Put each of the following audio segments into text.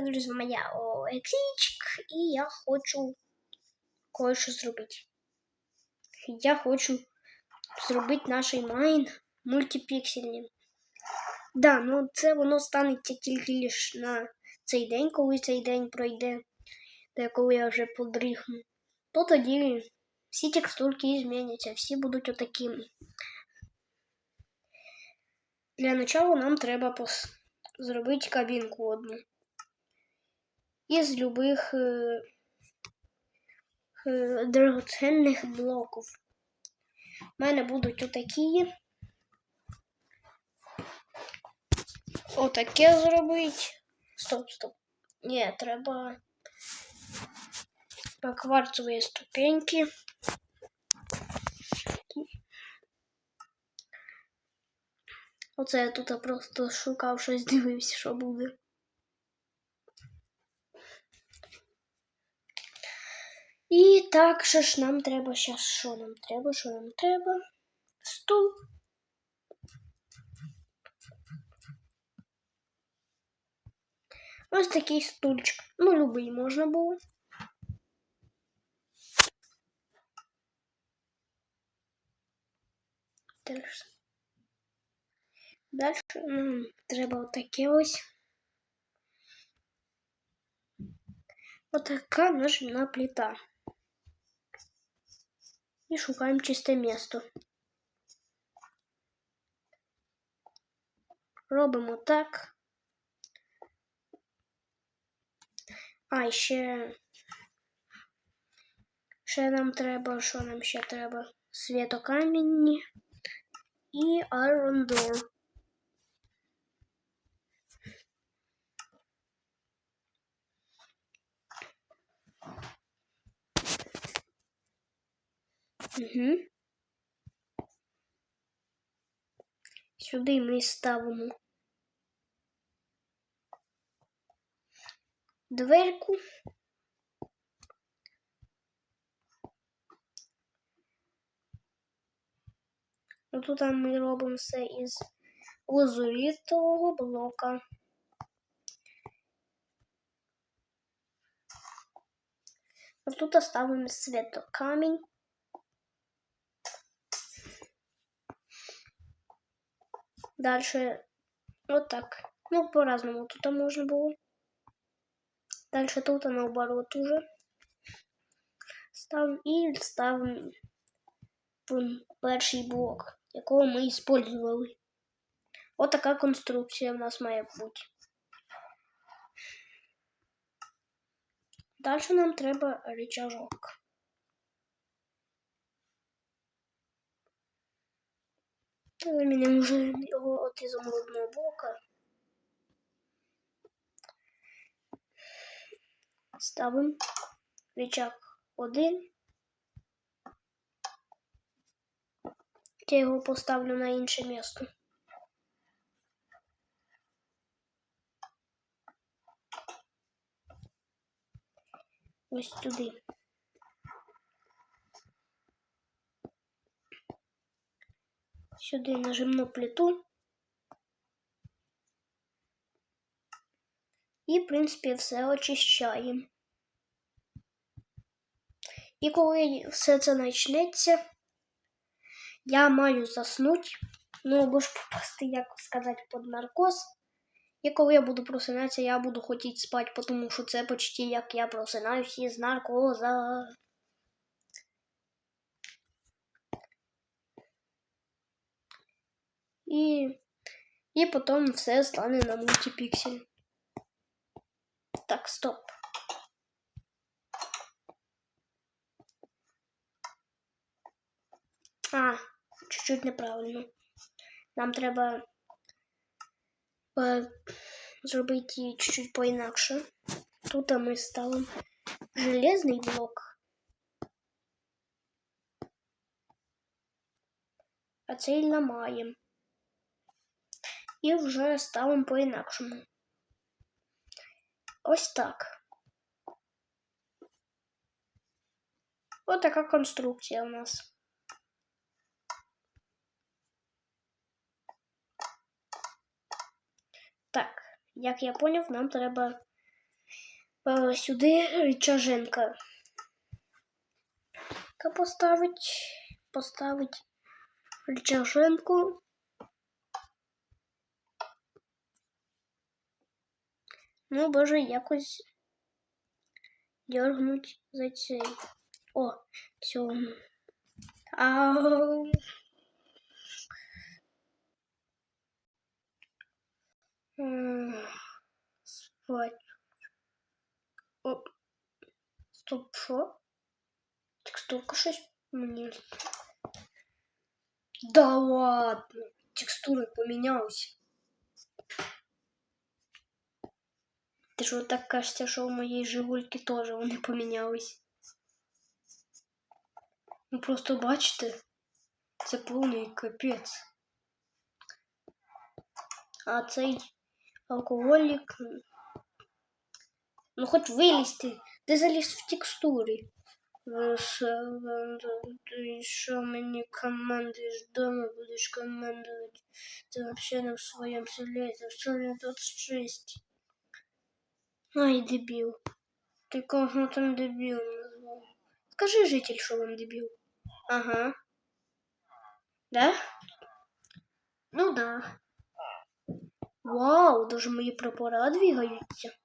Друзі, з вами я Олексійчик, і я хочу кое-що зробити. Я хочу зробити наш майн мультипіксельним. Да, ну це воно станеться тільки лише на цей день, коли цей день пройде, та коли я вже подрихну. То тоді всі текстурки зміняться, всі будуть отакими. Для начала нам треба зробити кабінку одну. Любих е... Е... драгоценних блоків. У мене будуть отакі. Отаке зробити. Стоп, стоп. Ні, треба по кварцеві ступеньки. Оце я тут просто шукав щось, дивився, що буде. І так що ж нам треба зараз, що нам треба, що нам треба? Стул. Ось такий стульчик. Ну, любий можна було. Дальше. Дальше нам треба отаке ось. Отака нажмна плита. І шукаємо чисте місто. Робимо так. А, ще, ще нам треба, що нам ще треба? Світокамінні і Iron Угу. Сюди ми ставимо дверку. Тут ми робимо все із лазурітового блока. Тут ставимо светокамінь. Дальше вот так. Ну, по-разному тут можно было. Дальше тут наоборот уже. Ставим и ставим перший блок, якого ми использовали. От така конструкція в нас має бути. Далі нам треба рычажок. Замінимо вже його от ізумрудного блока. Ставимо рычаг один. Я його поставлю на інше місце. Ось сюди. Сюди нажимну плиту. І, в принципі, все очищаємо. І коли все це почнеться, я маю заснути, ну або ж попасти, як сказати, під наркоз. І коли я буду просинатися, я буду хотіти спати, тому що це почти як я просинаюсь із наркоза. І і потім все стане на мультипіксель. Так, стоп. А, чуть-чуть неправильно. Нам треба зробити чуть-чуть поінакше. Тут ми ставимо железний блок. А цей ламаємо. І вже ставимо по-інакшому. Ось так. Ось така конструкція у нас. Так, як я поняв, нам треба Е, Сюди рычаженка. Ка поставить, поставить рычаженку. Ну, боже, якось дергнуть за цей. О, все. Ау. Спать. О. Стоп, що? Текстурка щось мені. Да ладно. Текстури помінялися. Ти що так кажеться, що у моєї Жигульки теж вони помінялись. Ну просто бачите, це повний капець. А цей алкоголік. Ну хоч вилізти. Ти заліз в текстурі. Ти що мені командуєш дома, будеш командувати. Ти взагалі не в своєму селі, ти в селі 26. Ай, дебіл. Ти кого там дебіл назвав? Скажи, житель, що він дебіл. Ага. Да? Ну да. Вау, даже мої прапора двигаються.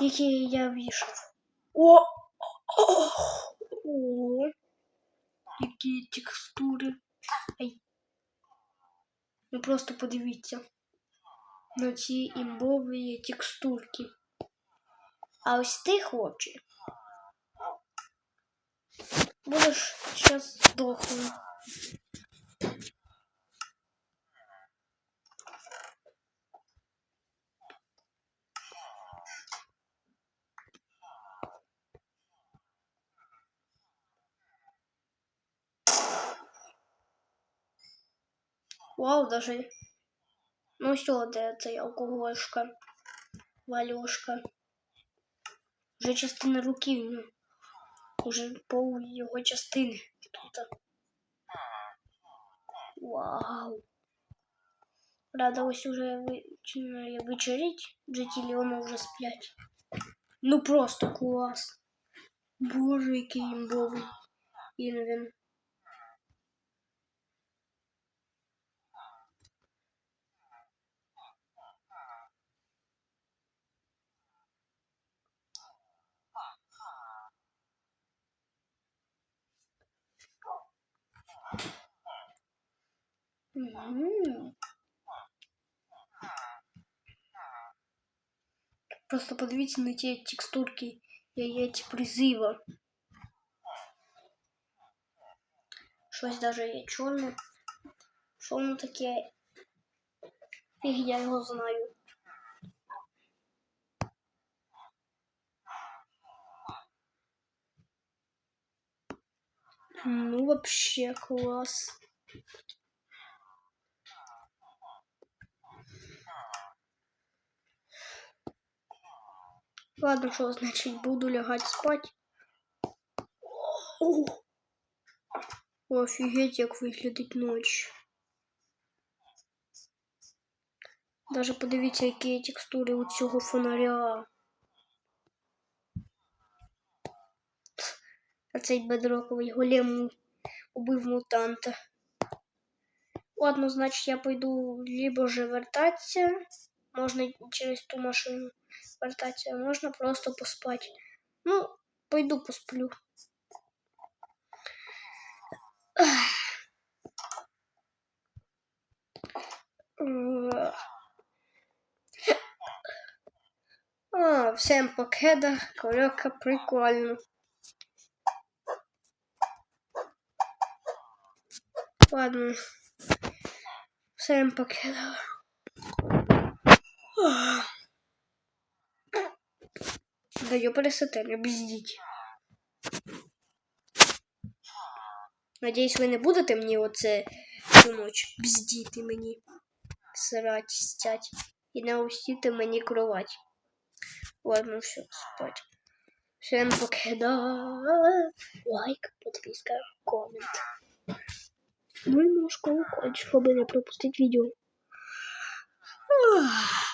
Які я вішав. О! О! О! Які текстури. Ай. Ви просто подивіться на ці імбові текстурки. А ось ти хлопче. Будеш зараз здохнути. Вау, даже. Ну все, де цей алкоголешка, валюшка. Вже частина руки в нього. Уже пол його частини тут. Вау. Правда, ось уже починає вечеріть, жителі воно вже сплять. Ну просто клас. Боже, який імбовий. Інвін. Мгм. Просто подивіться на ті текстурки яєць призива. Щось даже є чорне. Що воно таке? Фіг я його знаю. Ну, вообще класс. Ладно, что значит буду лягать спать. Офігеть, як виглядить ночь. Даже подивіться, які текстури у цього фонаря. А цей бедроковий голем убив мутанта. Ладно, значить я пойду либо же вертатися. Можна через ту машину вертатися, а можна просто поспати. Ну, пойду посплю. А, всем покеда, коляка прикольно. Ладно. Всем покеда. Даю пересити, не бздіть. Надіюсь, ви не будете мені оце всю ніч бздіти мені. Срать, стять. І не устіти мені кровать. Ладно, все, спать. Всем покеда. Лайк, подписка, коммент. Ну и ножка, чтобы не пропустить видео. Ух.